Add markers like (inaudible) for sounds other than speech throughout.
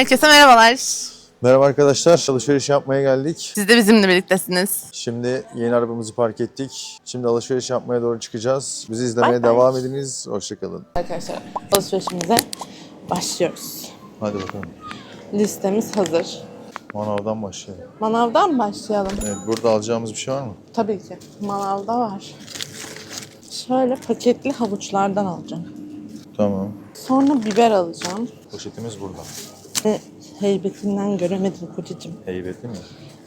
Herkese merhabalar. Merhaba arkadaşlar, alışveriş yapmaya geldik. Siz de bizimle birliktesiniz. Şimdi yeni arabamızı park ettik. Şimdi alışveriş yapmaya doğru çıkacağız. Bizi izlemeye Bye bye. devam ediniz. Hoşçakalın. Arkadaşlar alışverişimize başlıyoruz. Hadi bakalım. Listemiz hazır. Manavdan başlayalım. Manavdan başlayalım. Evet, burada alacağımız bir şey var mı? Tabii ki. Manavda var. Şöyle paketli havuçlardan alacağım. Tamam. Sonra biber alacağım. Poşetimiz burada. Ve heybetinden göremedim kocacığım. Heybetli mi?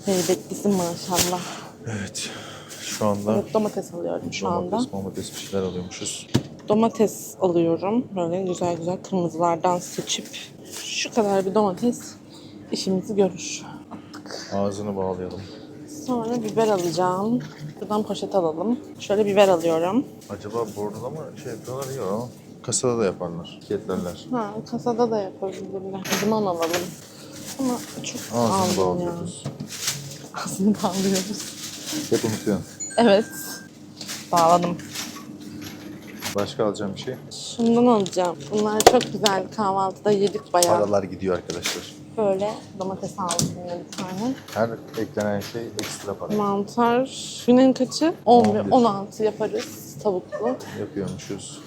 Heybetlisin maşallah. Evet. Şu anda Evet, domates alıyorum şu anda. domates, domates bir şeyler alıyormuşuz. Domates alıyorum. Böyle güzel güzel kırmızılardan seçip şu kadar bir domates işimizi görür. Ağzını bağlayalım. Sonra biber alacağım. Buradan poşet alalım. Şöyle biber alıyorum. Acaba burada mı şey yapıyorlar? Yok. Kasada da yaparlar. Paketlerler. Ha, kasada da yapabilirler. Limon alalım. Ama çok Ağzını aldım ya. bağlıyoruz. Ağzını bağlıyoruz. Hep unutuyorsun. Evet. Bağladım. Başka alacağım bir şey. Şundan alacağım. Bunlar çok güzel. Kahvaltıda yedik bayağı. Paralar gidiyor arkadaşlar. Böyle domates aldım yine bir tane. Her eklenen şey ekstra para. Mantar. Günün kaçı? 11, 11. 16 yaparız tavuklu. Yapıyormuşuz.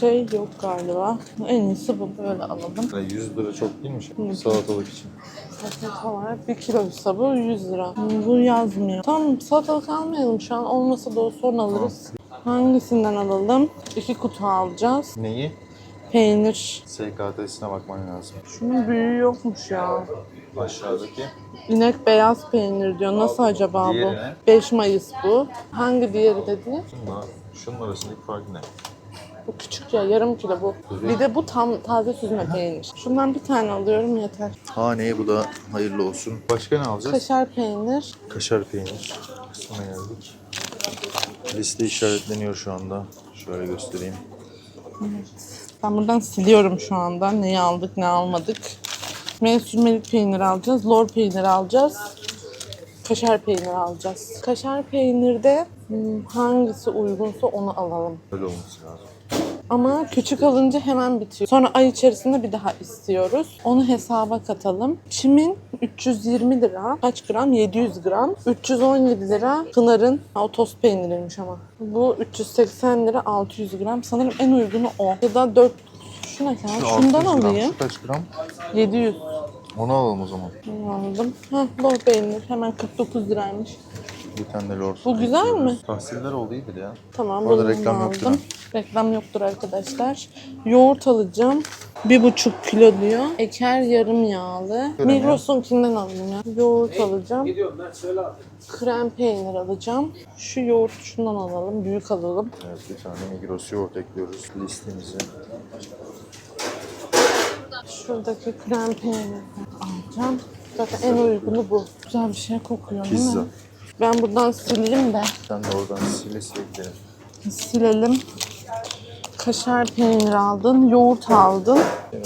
Şey yok galiba. En iyisi bu böyle alalım. Yani 100 lira çok değil mi şey? Salatalık için. Salatalık var. 1 kiloysa bu 100 lira. Bu yazmıyor. Tamam salatalık almayalım şu an. Olmasa da o sonra alırız. Hangisinden alalım? İki kutu alacağız. Neyi? Peynir. SKT'sine bakman lazım. Şunun büyüğü yokmuş ya. Aşağıdaki. İnek beyaz peynir diyor. Nasıl acaba bu? Diğeri ne? 5 Mayıs bu. Hangi diğeri dedi? Şunla, şunun arasındaki fark ne? Bu küçük ya yarım kilo bu. Bir de bu tam taze süzme peynir. Şundan bir tane alıyorum yeter. Haneye bu da hayırlı olsun. Başka ne alacağız? Kaşar peynir. Kaşar peynir. Kısmına geldik. Liste işaretleniyor şu anda. Şöyle göstereyim. Ben buradan siliyorum şu anda. Neyi aldık ne almadık. Meyve sürmelik peynir alacağız. Lor peynir alacağız. Kaşar peynir alacağız. Kaşar peynirde hmm, hangisi uygunsa onu alalım. Böyle olması lazım. Ama küçük alınca hemen bitiyor. Sonra ay içerisinde bir daha istiyoruz. Onu hesaba katalım. Çimin 320 lira. Kaç gram? 700 gram. 317 lira. Pınar'ın o tost peyniriymiş ama. Bu 380 lira 600 gram. Sanırım en uygunu o. Ya da 4 şu ne kadar? Şundan 600 gram, alayım. Kaç gram? 700 Onu alalım o zaman. Bunu aldım. Ha, lor peynir. Hemen 49 liraymış. Bir tane de lor. Bu güzel mi? Tahsiller oldu iyidir ya. Tamam Orada reklam aldım. yoktur ha. Reklam yoktur arkadaşlar. Yoğurt alacağım. Bir buçuk kilo diyor. Eker yarım yağlı. Migros'unkinden alayım ya. Yoğurt alacağım. Krem peynir alacağım. Şu yoğurt şundan alalım. Büyük alalım. Evet bir tane Migros yoğurt ekliyoruz listemize. Şuradaki krem peynir alacağım. Zaten en uygunu bu. Güzel bir şey kokuyor değil Pizza. Ben buradan sileyim de. Sen de oradan sile sile gidelim. Silelim. Kaşar peynir aldın, yoğurt aldın.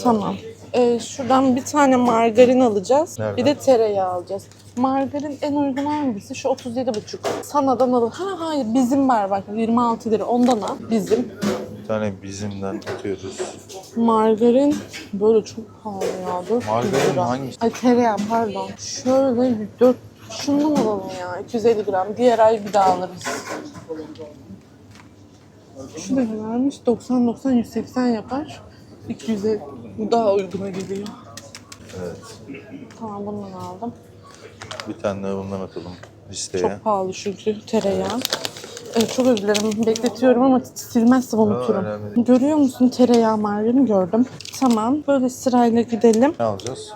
Tamam. Ee, şuradan bir tane margarin alacağız. Nereden? Bir de tereyağı alacağız. Margarin en uygun hangisi? Şu 37,5. Sana'dan alın. Ha hayır bizim var bak 26 lira ondan al. Bizim. Bir tane bizimden atıyoruz. Margarin böyle çok pahalı ya. 4 Margarin lira. hangisi? Ay tereyağı pardon. Şöyle 4 şundan alalım ya 250 gram. Diğer ay bir daha alırız. Şu da ne vermiş? 90 90 180 yapar. 250 bu daha uyguna geliyor. Evet. Tamam bundan aldım. Bir tane de bundan atalım listeye. Çok pahalı çünkü tereyağı. Evet, çok özür dilerim. Bekletiyorum ama silmezsem unuturum. önemli değil. Görüyor musun tereyağı margarini gördüm. Tamam böyle sırayla gidelim. Ne alacağız?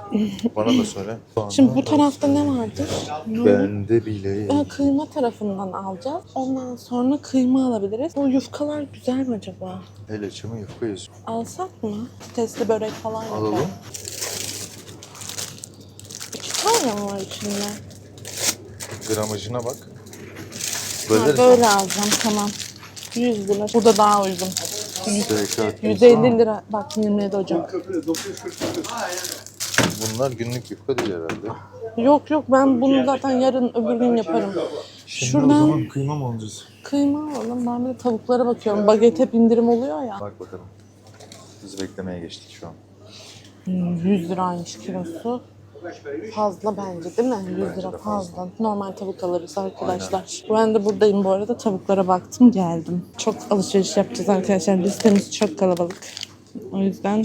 Bana da söyle. Şimdi bu tarafta ne vardır? Ben de bile. Ee, kıyma tarafından alacağız. Ondan sonra kıyma alabiliriz. Bu yufkalar güzel mi acaba? El açımı yufka yazıyor. Alsak mı? Testi börek falan yapalım. Alalım. İki tane mi var içinde? Gramajına bak. Ha, Böleriz. böyle alacağım tamam. 100 lira. Burada daha uygun. SKT. 150 lira. Bak 27 Ocak. Bunlar günlük yufka değil herhalde. Yok yok ben bunu zaten yarın öbür gün yaparım. Şimdi o Şuradan zaman kıyma mı alacağız? kıyma alalım. Ben bir de tavuklara bakıyorum. Baget hep indirim oluyor ya. Bak bakalım. Biz beklemeye geçtik şu an. Hmm, 100 liraymış kilosu. Fazla bence değil mi? 100 lira fazla. Normal tavuk alırız arkadaşlar. Ben de buradayım bu arada. Tavuklara baktım geldim. Çok alışveriş yapacağız arkadaşlar. Listemiz çok kalabalık. O yüzden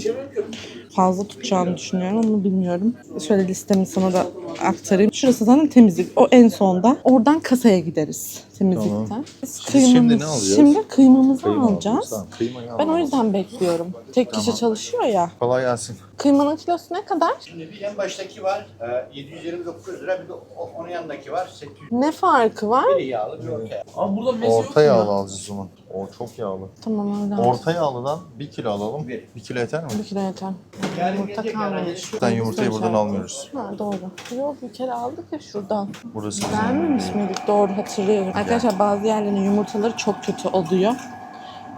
fazla tutacağını düşünüyorum ama bilmiyorum. Şöyle listemi sana da aktarayım. Şurası zaten temizlik. O en sonda. Oradan kasaya gideriz temizlikten. Tamam. Biz Biz şimdi kıymamız- ne alacağız? Şimdi kıymamızı Kıyma alacağız. Tamam, kıymayı Ben o yüzden bekliyorum. Tek kişi Tamam. çalışıyor ya. Kolay gelsin. Kıymanın kilosu ne kadar? Şimdi bir en baştaki var e, 729 lira bir de onun yanındaki var 800 Ne farkı var? biri yağlı bir ortaya. Abi burada meze yok Orta mu ya? yağlı alacağız o zaman. O çok yağlı. Tamam öyle. Orta yağlıdan 1 kilo alalım. Bir. 1 kilo yeter mi? Bir kilo yeter. Yarın Yumurta kalmamış. Zaten yumurtayı buradan almıyoruz. Ha doğru. Yok bir kere aldık ya şuradan. Burası. Vermemiş miydik? Doğru hatırlıyorum. Arkadaşlar bazı yerlerin yumurtaları çok kötü oluyor.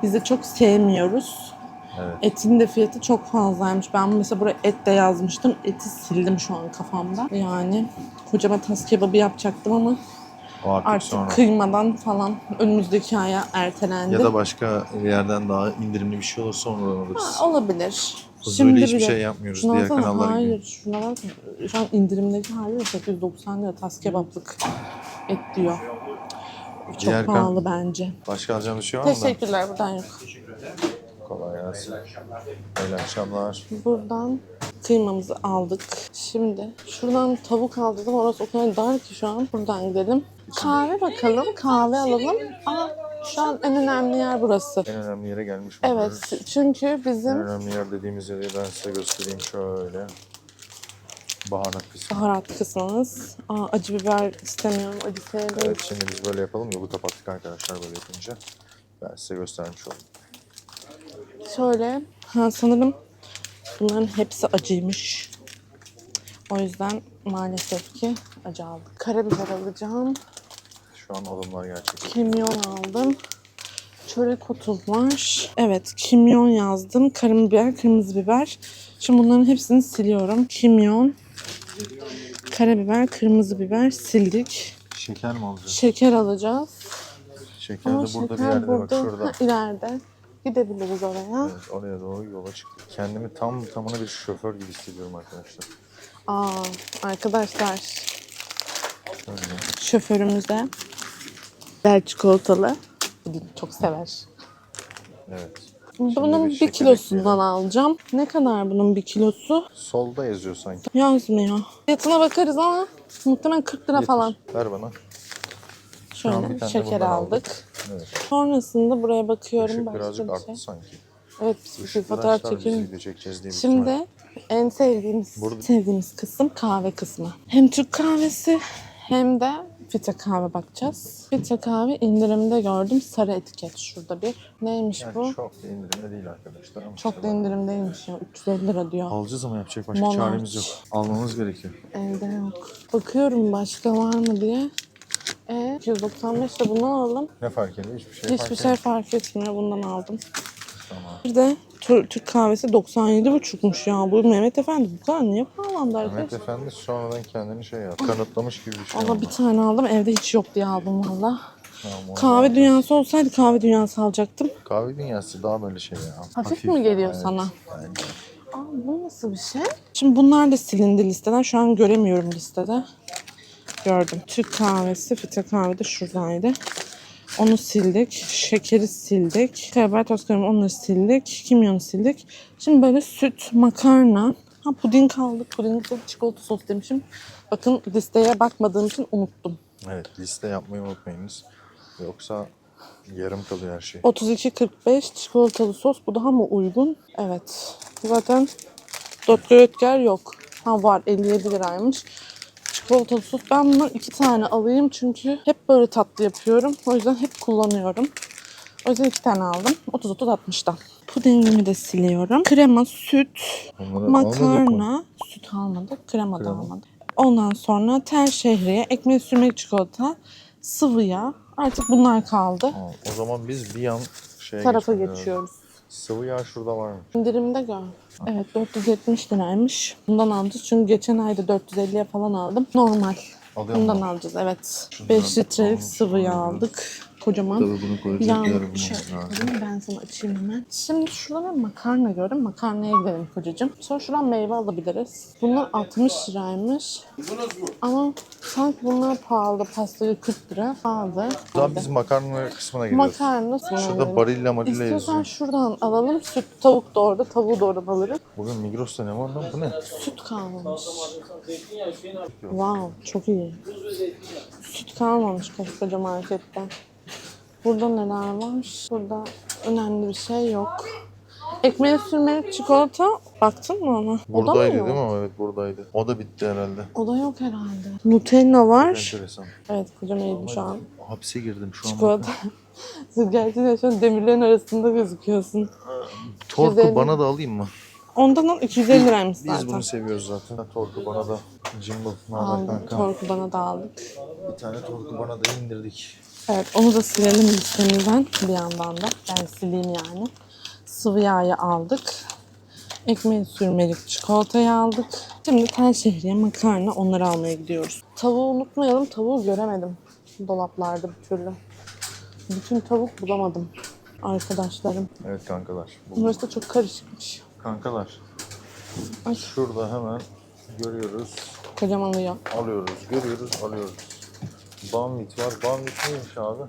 Biz de çok sevmiyoruz. Evet. Etin de fiyatı çok fazlaymış. Ben mesela buraya et de yazmıştım. Eti sildim şu an kafamda. Yani kocama tas kebabı yapacaktım ama O artık, artık sonra. kıymadan falan önümüzdeki aya ertelendi. Ya da başka yerden daha indirimli bir şey olursa onu alırız. Ha, olabilir. Biz böyle hiçbir şey yapmıyoruz Şuna diğer baksana, kanallar gibi. Hayır. Şuna bak. Şu an indirimdeki hali 890 lira tas kebaplık et diyor. Çok Diğer kan- pahalı bence. Başka alacağım bir şey var mı? Teşekkürler buradan yok. Kolay gelsin. Hayırlı akşamlar. Buradan kıymamızı aldık. Şimdi şuradan tavuk aldım. Orası o kadar dar ki şu an. Buradan gidelim. Kahve bakalım. Kahve alalım. Aa, şu an en önemli yer burası. En önemli yere gelmiş Evet. bulunuyoruz. Çünkü En bizim önemli yer dediğimiz yeri ben size göstereyim şöyle. Baharat kısmı. baharat kısmımız. Aa, acı biber istemiyorum. Acı sevmiyorum. Evet şimdi biz böyle yapalım. Yolu kapattık arkadaşlar böyle yapınca. Ben size göstermiş oldum. Şöyle, ha sanırım bunların hepsi acıymış. O yüzden maalesef ki acı aldık. Karabiber alacağım. Şu an alımlar gerçekleşiyor. Kimyon aldım. Çörek otu var. Evet, kimyon yazdım. Karabiber, kırmızı biber. Şimdi bunların hepsini siliyorum. Kimyon, karabiber, kırmızı biber sildik. Şeker mi alacağız? Şeker alacağız. Şeker Ama de burada bir şeker yerde bak burada. şurada. Ha, (laughs) ileride. Gidebiliriz oraya. Evet, oraya doğru yola çıktık. Kendimi tam tamına bir şoför gibi hissediyorum arkadaşlar. Aa, arkadaşlar Şöyle. şoförümüze biber çikolatalı. Çok sever. Evet. Bunun bir bir, kilosundan alacağım. Ne kadar bunun bir kilosu? Solda yazıyor sanki. Yazmıyor. Fiyatına bakarız ama muhtemelen 40 lira Getir. falan. Ver bana. an Şöyle şeker aldık. aldık. Evet. Sonrasında buraya bakıyorum Işık başka birazcık bir arttı şey. sanki. Evet bir Işık fotoğraf çekelim. Şimdi en sevdiğimiz Burada- sevdiğimiz kısım kahve kısmı. Hem Türk kahvesi hem de filtre kahve bakacağız. Filtre kahve indirimde gördüm. Sarı etiket şurada bir. Neymiş Yani bu? çok da indirimde değil arkadaşlar. Ama Çok da indirimdeymiş ya. 350 lira diyor. Alacağız ama yapacak başka Monarch. çaremiz yok. Almamız gerekiyor. Evde yok. Bakıyorum başka var mı diye. E 295 de bundan alalım. Ne fark ediyor? Hiçbir şey Hiçbir fark şey etmiyor. fark etmiyor. Bundan aldım. Tamam. Bir de Türk kahvesi 97,5'muş ya. Bu Mehmet Efendi bu kadar niye pahalandı Mehmet arkadaşlar? Efendi sonradan kendini şey yaptı. Kanıtlamış gibi bir şey Valla oldu. bir tane aldım. Evde hiç yok diye aldım valla. Tamam, Kahve alacağız. dünyası olsaydı kahve dünyası alacaktım. Kahve dünyası daha böyle şey ya. Hafif mi geliyor evet. sana? Bence. Aa, bu nasıl bir şey? Şimdi bunlar da silindi listeden. Şu an göremiyorum listede. Gördüm. Türk kahvesi, filtre kahve de şuradaydı. Onu sildik. Şekeri sildik. Karabiber, toz karabiber onları sildik. Kimyonu sildik. Şimdi böyle süt, makarna. Ha puding kaldı. Puding de çikolata sos demişim. Bakın listeye bakmadığım için unuttum. Evet liste yapmayı unutmayınız. Yoksa yarım kalıyor her şey. 32.45 çikolatalı sos. Bu daha mı uygun? Evet. Zaten Dotto Ötker yok. Ha var 57 liraymış. Çikolatalı sos. Ben bunları iki tane alayım çünkü hep böyle tatlı yapıyorum. O yüzden hep kullanıyorum. O yüzden iki tane aldım. 30-30 60'tan. Pudingimi de siliyorum. Krema, süt, Onları makarna, süt almadık, krema da Krema. almadık. Ondan sonra tel şehriye, ekmek sürmek çikolata, sıvı yağ. Artık bunlar kaldı. Aa, o zaman biz bir yan şeye Tarafa geçiyoruz. Sıvı yağ şurada var mı? İndirimde gör. Evet 470 liraymış. Bundan alacağız çünkü geçen ayda 450'ye falan aldım. Normal. Alıyor Bundan mu? alacağız evet. Şundan 5 litrelik almış sıvı yağ olabilirim. aldık. Kocaman. Tabii bunu koyacak yer bulmamız ben sana açayım hemen. Şimdi şurada makarna gördüm. Makarnaya gidelim kocacığım. Sonra şuradan meyve alabiliriz. Bunlar 60 liraymış. Ama sanki bunlar pahalı. Pastayı 40 lira pahalı. Zaman biz makarna kısmına giriyoruz. Makarna. Şurada barilla marilla İstiyorsan yazıyor. şuradan alalım. Süt, tavuk da orada. Tavuğu da oradan alırız. Bugün Migros'ta ne var lan? Bu ne? Süt kalmamış. Wow, çok iyi. Süt kalmamış koskoca marketten. Burada neler var? Burada önemli bir şey yok. Ekmeğe sürmelik çikolata. Baktın mı ona? o da mı Buradaydı değil mi? Evet buradaydı. O da bitti herhalde. O da yok herhalde. Nutella var. Enteresan. Evet kocam yedim şu an. Hapse girdim şu an. Çikolata. (laughs) Siz gerçekten şu an demirlerin arasında gözüküyorsun. Torku Güzel. bana da alayım mı? Ondan al 250 liraymış Biz zaten. bunu seviyoruz zaten. Torku bana da. Ne haber Aldım. kanka? Torku bana da aldık. Bir tane torku bana da indirdik. Evet onu da silelim listemizden bir yandan da. Ben sileyim yani. Sıvı yağı aldık. Ekmeği sürmelik çikolatayı aldık. Şimdi tel şehriye makarna onları almaya gidiyoruz. Tavuğu unutmayalım. Tavuğu göremedim dolaplarda bir türlü. Bütün tavuk bulamadım arkadaşlarım. Evet kankalar. Bu- Burası da çok karışıkmış. Kankalar. Ay. Şurada hemen görüyoruz. Kocaman uyuyor. Alıyoruz, görüyoruz, alıyoruz. Banvit var. Banvit neymiş abi?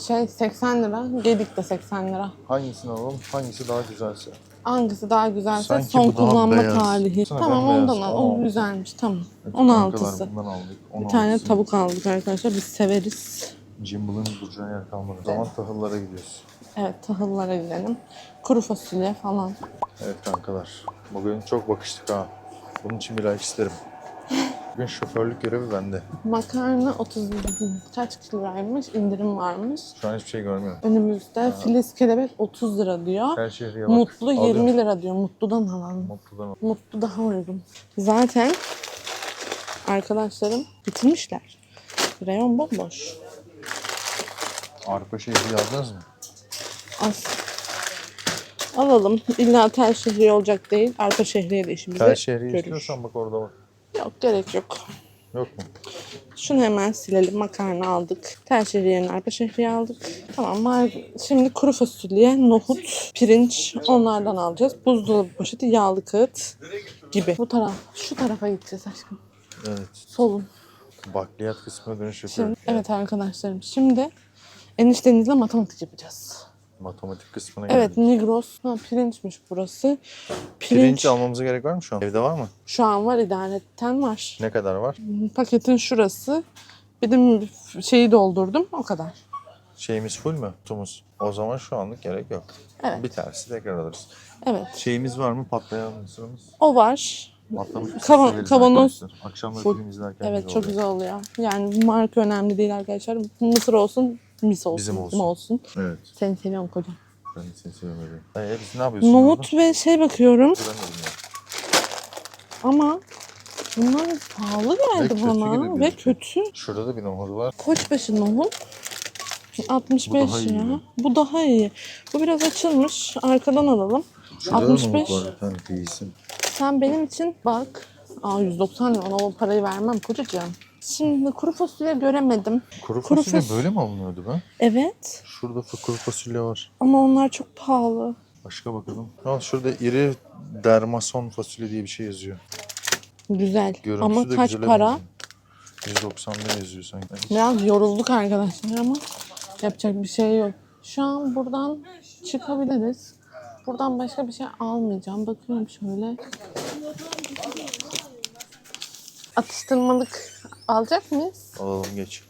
Şey 80 lira. Gedik de 80 lira. Hangisini alalım? Hangisi daha güzelse? Hangisi daha güzelse Sanki son bu daha kullanma beyaz. tarihi. Sana Tamam ondan al. O güzelmiş. Tamam. Evet, 16'sı. kankalar bundan aldık. Bir tane 16'sı. tavuk aldık arkadaşlar. Biz severiz. Jimbal'ın duracağı yer kalmadı. O zaman tahıllara gidiyoruz. Evet tahıllara gidelim. Kuru fasulye falan. Evet kankalar. Bugün çok bakıştık ha. Bunun için bir like isterim. Bugün şoförlük görevi bende. Makarna 30 kaç liraymış? indirim varmış. Şu an hiçbir şey görmüyorum. Önümüzde filiz kelebek 30 lira diyor. Her şehriye bak. Mutlu 20 Alıyorum. lira diyor. Mutlu'dan alalım. Mutlu'dan al. Mutlu daha uygun. Zaten arkadaşlarım bitirmişler. Reyon bomboş. Arpa şehri yazdınız mı? Az. Alalım. İlla tel şehriye olacak değil. Arka şehriye de işimizi Her şehri istiyorsan bak orada bak. Yok gerek yok. Yok mu? Şunu hemen silelim. Makarna aldık. Tel şehriyenin arpa şehriye aldık. Tamam var. Şimdi kuru fasulye, nohut, pirinç onlardan alacağız. Buzdolabı poşeti, yağlı kağıt gibi. Bu taraf, şu tarafa gideceğiz aşkım. Evet. Solun. Bakliyat kısmına dönüş Şimdi, yapıyorum. evet arkadaşlarım. Şimdi eniştenizle matematik yapacağız. Matematik kısmına Evet geldik. Migros. Ha, pirinçmiş burası. Pirinç. Pirinç, almamıza gerek var mı şu an? Evde var mı? şu an var idaretten var. Ne kadar var? Paketin şurası. Bir de şeyi doldurdum. O kadar. Şeyimiz full mü? Kutumuz. O zaman şu anlık gerek yok. Evet. Bir tanesi tekrar alırız. Evet. Şeyimiz var mı? Patlayan mısırımız. O var. Patlamış mısır Kava- severiz kavanoz. arkadaşlar. Akşamları Full. film izlerken Evet güzel çok oluyor. güzel oluyor. Yani marka önemli değil arkadaşlar. Mısır olsun, mis olsun, Bizim bizim olsun. olsun. Evet. Seni seviyorum kocam. Ben de seni seviyorum öyle. Ee, biz ne yapıyorsun? Nohut ve şey bakıyorum ama bunlar pahalı geldi kötü bana ve kötü. Şurada da bir nohut var. Koçbaşı nohut 65 Bu gibi. Bu daha iyi. Bu biraz açılmış. Arkadan alalım. Şurada da 65. nohut var. Değilsin. Sen benim için bak. Aa 190 lira. Ona o parayı vermem kocacığım. Şimdi kuru fasulye göremedim. Kuru Kuru fasulye fas- böyle mi alınıyordu be? Evet. Şurada kuru fasulye var. Ama onlar çok pahalı. Başka bakalım. Al şurada iri dermason fasulye diye bir şey yazıyor. Güzel. Görüntüsü ama kaç para? benziyor. 190'da yazıyor sanki. Biraz yorulduk arkadaşlar ama yapacak bir şey yok. Şu an buradan çıkabiliriz. Buradan başka bir şey almayacağım. Bakıyorum şöyle. Atıştırmalık alacak mıyız? Alalım geç.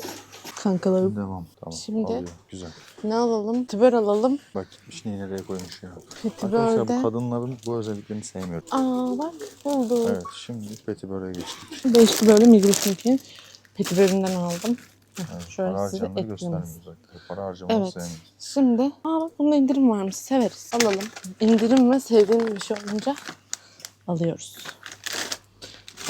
Kankalarım. Devam. Tamam. Şimdi- Alıyor. Güzel. Ne alalım? Tüber alalım. Bak neyi nereye koymuş ya. Petibörde. Arkadaşlar bu kadınların bu özelliklerini sevmiyorum. Aa bak bulduk. Evet şimdi petiböre geçtik. Beşli böyle Migros'unki. Petiböründen aldım. Heh, Evet, Şöyle para size harcayanları eklemez. göstermiyoruz arkadaşlar. Para harcamayı Evet. sevmiyoruz. Şimdi aa bak bunda indirim varmış. Severiz. Alalım. İndirim ve sevdiğimiz bir şey olunca alıyoruz.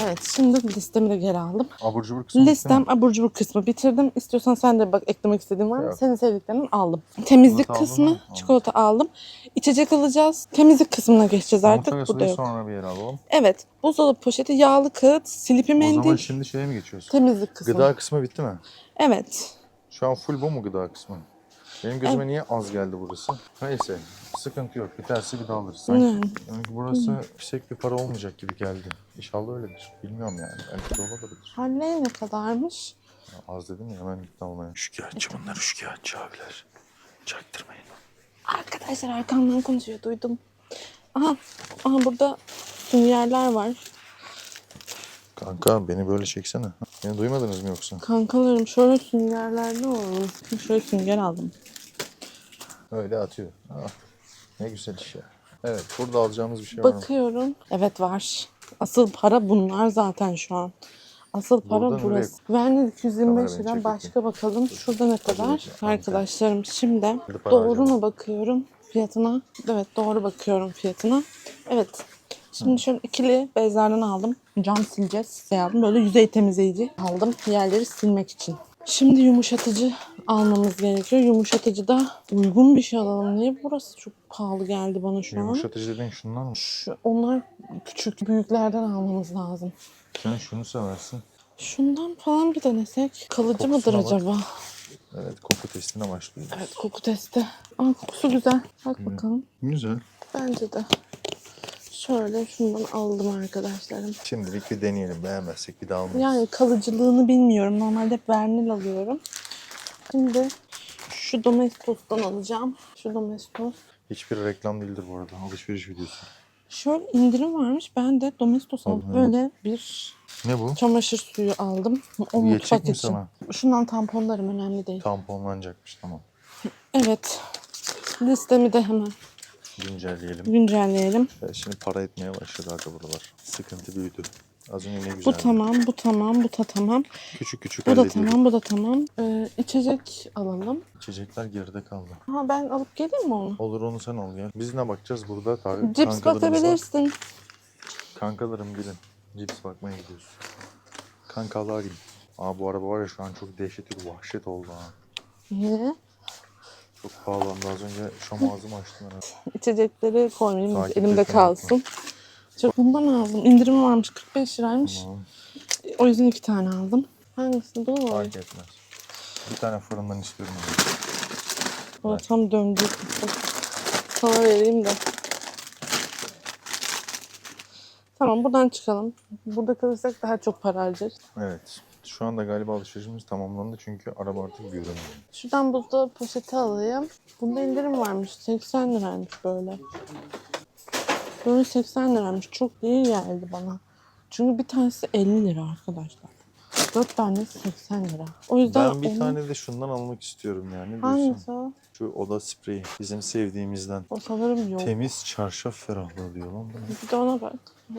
Evet şimdi listemi de geri aldım. Abur cubur kısmı bitti Listem mi? abur cubur kısmı bitirdim. İstiyorsan sen de bak eklemek istediğin var mı? Yok. Senin sevdiklerinden aldım. Temizlik Çikolata aldın kısmı mı? Aldım. çikolata aldım. İçecek alacağız. Temizlik kısmına geçeceğiz artık. Burada suyu yok. sonra bir yere alalım. Evet. Buzdolabı poşeti, yağlı kağıt, silipi O zaman mendil, şimdi şeye mi geçiyoruz? temizlik kısmı. Gıda kısmı bitti mi? Evet. Şu an full bu mu gıda kısmı? Benim gözüme niye az geldi burası? Neyse sıkıntı yok. Biterse bir daha alırız. Sanki, Yani. burası yüksek bir para olmayacak gibi geldi. İnşallah öyledir. Bilmiyorum yani. Belki de olabilir. Halley ne kadarmış? Ya Az dedim ya hemen gitti almaya. Şikayetçi bunlar şikayetçi abiler. Çaktırmayın. Arkadaşlar arkamdan konuşuyor duydum. Aha, aha burada sünyerler var. Kanka beni böyle çeksene. Beni duymadınız mı yoksa? Kankalarım şöyle süngerler ne olur. Şöyle sünger aldım. Öyle atıyor. Ah, ne güzel iş ya. Evet burada alacağımız bir şey var mı? Bakıyorum. Evet var. Asıl para bunlar zaten şu an. Asıl para Buradan burası. Verniz 225 Kamera beni lira. Başka bakalım. Şurada ne kadar? Arkadaşlarım şimdi Hadi para doğru harcama. mu bakıyorum fiyatına? Evet doğru bakıyorum fiyatına. Evet. Şimdi şöyle ikili bezlerden aldım. Cam sileceğiz. Şey aldım. Böyle yüzey temizleyici aldım. Yerleri silmek için. Şimdi yumuşatıcı almamız gerekiyor. Yumuşatıcı da uygun bir şey alalım. Niye burası çok pahalı geldi bana şu an? Yumuşatıcı dediğin şunlar mı? Şu, onlar küçük, büyüklerden almamız lazım. Sen şunu seversin. Şundan falan bir denesek. Kalıcı mıdır Kokusuna bak. acaba? Evet koku testine başlıyoruz. Evet koku testi. Aa kokusu güzel. Bak bakalım. Güzel. Bence de. Şöyle şundan aldım arkadaşlarım. Şimdilik bir deneyelim. Beğenmezsek bir daha almayız. Yani kalıcılığını bilmiyorum. Normalde hep vernil alıyorum. Şimdi şu Domestos'tan alacağım. Şu Domestos. Hiçbir reklam değildir bu arada. Alışveriş videosu. Şöyle indirim varmış. Ben de Domestos aldım. Hı. Böyle bir Ne bu? çamaşır suyu aldım. O Bu mutfak mi için. sana? Şundan tamponlarım önemli değil. Tamponlanacakmış tamam. Evet. Listemi de hemen Güncelleyelim. güncelleyelim. Evet, şimdi para etmeye başladı aga buralar. Sıkıntı büyüdü. Az önce ne güzeldi. Bu tamam, bu tamam, bu da tamam. Küçük küçük Bu da tamam, bu da tamam. Ee, içecek alalım. İçecekler geride kaldı. Ha ben alıp geleyim mi onu? Olur onu sen al ya. Biz ne bakacağız burada? Ta- Cips kankalarımız var. bakabilirsin. Kankalarım bilin. Cips bakmaya gidiyoruz. Kankalarım. Aa bu araba var ya şu an çok dehşet bir vahşet oldu ha. Niye? Çok pahalandı. Az önce şam ağzımı açtım. (laughs) İçecekleri koymayayım. Takip Elimde kalsın. Çok bundan aldım. İndirim varmış 45 liraymış. Tamam. O yüzden iki tane aldım. Hangisi bu mu? Fark etmez. Bir tane fırından istiyorum. ben. O tam döndü. Sana vereyim de. Tamam buradan çıkalım. Burada kalırsak daha çok para harcarız. Evet. Şu anda galiba alışverişimiz tamamlandı çünkü araba artık görünmüyor. Şuradan buzdolabı poşeti alayım. Bunda indirim varmış. 80 liraymış böyle. Böyle 80 liraymış. Çok iyi geldi bana. Çünkü bir tanesi 50 lira arkadaşlar. 4 tanesi 80 lira. O yüzden Ben bir onu- tane de şundan almak istiyorum yani. Hangisi o? Şu oda spreyi. Bizim sevdiğimizden. O sanırım yok. Temiz çarşaf ferahlığı diyor lan. bu ne? Bir de ona bak.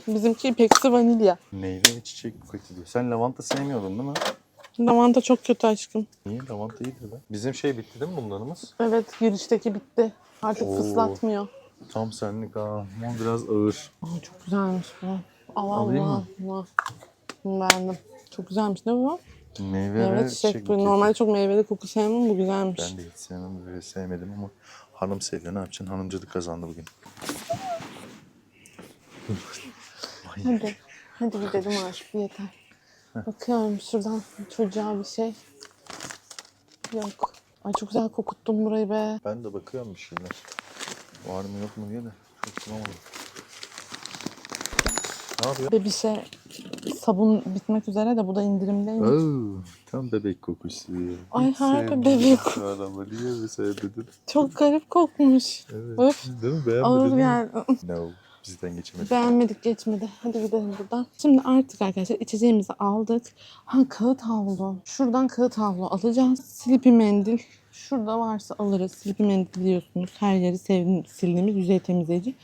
Bizimki ipeksi vanilya. Meyve ve çiçek buketi diyor. Sen lavanta sevmiyordun değil mi? Lavanta çok kötü aşkım. Niye? Lavanta iyidir be. Bizim şey bitti değil mi bunlarımız? Evet girişteki bitti. Artık Oo. fıslatmıyor. Tam senlik ha. Ama biraz ağır. Aa, çok güzelmiş bu. Allah Alayım Allah. mı? Allah. Beğendim. Çok güzelmiş değil mi bu? Meyve Evet ve çiçek. çiçek buketi. Normalde çok meyveli koku sevmem bu güzelmiş. Ben de hiç sevmem ve sevmedim ama hanım seviyor. Ne yapacaksın? Hanımcılık kazandı bugün. Hadi. Hadi gidelim artık yeter. Bakıyorum şuradan çocuğa bir şey. Yok. Ay çok güzel kokuttum burayı be. Ben de bakıyorum bir şeyler. Var mı yok mu diye de çok bulamadım. Ne yapıyor? Şey sabun bitmek üzere de bu da indirimdeymiş. Oo, tam bebek kokusu. Ay, Hiç sevmedim bebek şu adamı. Niye mi sevmedin? Çok garip kokmuş. Evet. Öf. Değil mi? Ağır Beğenmedin mi? geldi. No. Bizden geçemedik. Beğenmedik geçmedi. Hadi gidelim buradan. Şimdi artık arkadaşlar içeceğimizi aldık. Ha kağıt havlu. Şuradan kağıt havlu alacağız. Silipi mendil. Şurada varsa alırız. Silipi mendil biliyorsunuz. Her yeri sevdiğim, sildiğimiz yüzey temizleyici.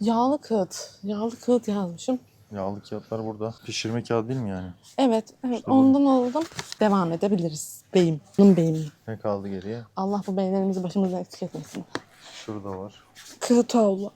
Yağlı kağıt. Yağlı kağıt yazmışım. Yağlı kağıtlar burada. Pişirme kağıdı değil mi yani? Evet, evet İşte bu. ondan aldım. Devam edebiliriz. Beyim. Bunun beyim. Ne kaldı geriye? Allah bu beylerimizi başımızdan eksik etmesin. Şurada var. Havlu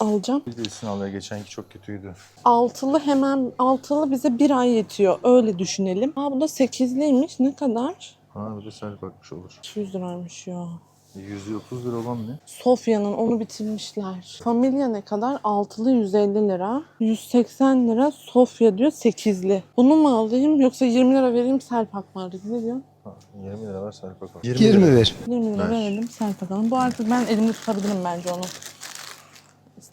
alacağım. Bir de isim al ya. Geçenki çok kötüydü. Altılı hemen altılı bize bir ay yetiyor. Öyle düşünelim. Aa bu da sekizliymiş. Ne kadar? Ha bir de self bakmış olur. 200 liraymış ya. 130 lira olan ne? Sofya'nın onu bitirmişler. Familya ne kadar? Altılı 150 lira. 180 lira Sofya diyor sekizli. Bunu mu alayım yoksa 20 lira vereyim Selpak mı alayım? Ne diyor? Ha, 20 lira ver Serpak bak. 20 ver. 20 lira Ver. verelim sen bakalım. Bu artık ben elimde tutabilirim bence onu.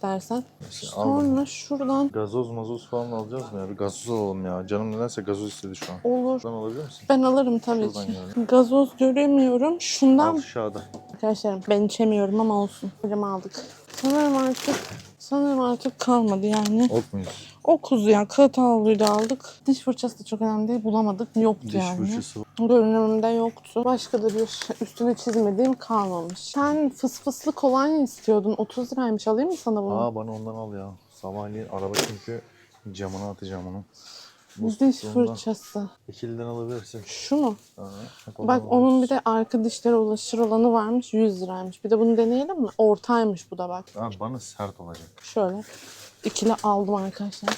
İstersen. Sonra şuradan Gazoz mazoz falan alacağız mı ya? Bir gazoz alalım ya. Canım nedense gazoz istedi şu an. olur. Şuradan alabilir misin? Ben alırım tabii Şuradan ki. yani. Gazoz göremiyorum. Şundan Aşağıda. Arkadaşlarım ben içemiyorum ama olsun. Hocam aldık. Sanırım artık sanırım artık kalmadı yani. Ok muyuz? O kuzu ya kağıt havluyla aldık. Diş fırçası da çok önemli değil. Bulamadık. Yoktu Diş yani. fırçası. Görünümümde yoktu. Başka da bir üstüne çizmediğim kalmamış. Sen fıs fıslı kolonya istiyordun. 30 liraymış. Alayım mı sana bunu? Aa bana ondan al ya. Sabahleyin araba çünkü camına atacağım onu. Diş Musluğundan fırçası. İkiliden alabilirsin. Şu mu? Aa, Bak onun bir de arka dişlere ulaşır olanı varmış. 100 liraymış. Bir de bunu deneyelim mi? Ortaymış bu da bak. Aa, bana sert olacak. Şöyle. İkili aldım arkadaşlar.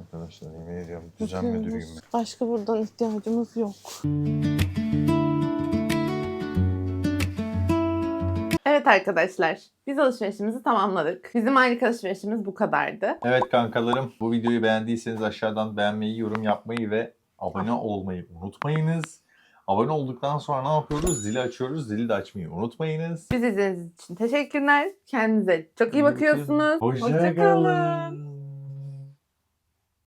Arkadaşlar yemin ediyorum düzen Bakıyoruz. müdürüyüm ben. Başka buradan ihtiyacımız yok. Evet arkadaşlar, biz alışverişimizi tamamladık. Bizim aylık alışverişimiz bu kadardı. Evet kankalarım bu videoyu beğendiyseniz aşağıdan beğenmeyi, yorum yapmayı ve abone olmayı unutmayınız. Abone olduktan sonra ne yapıyoruz? Zili açıyoruz. Zili de açmayı unutmayınız. Bizi izlediğiniz için teşekkürler. Kendinize çok iyi bakıyorsunuz. Hoşça Hoşça kalın.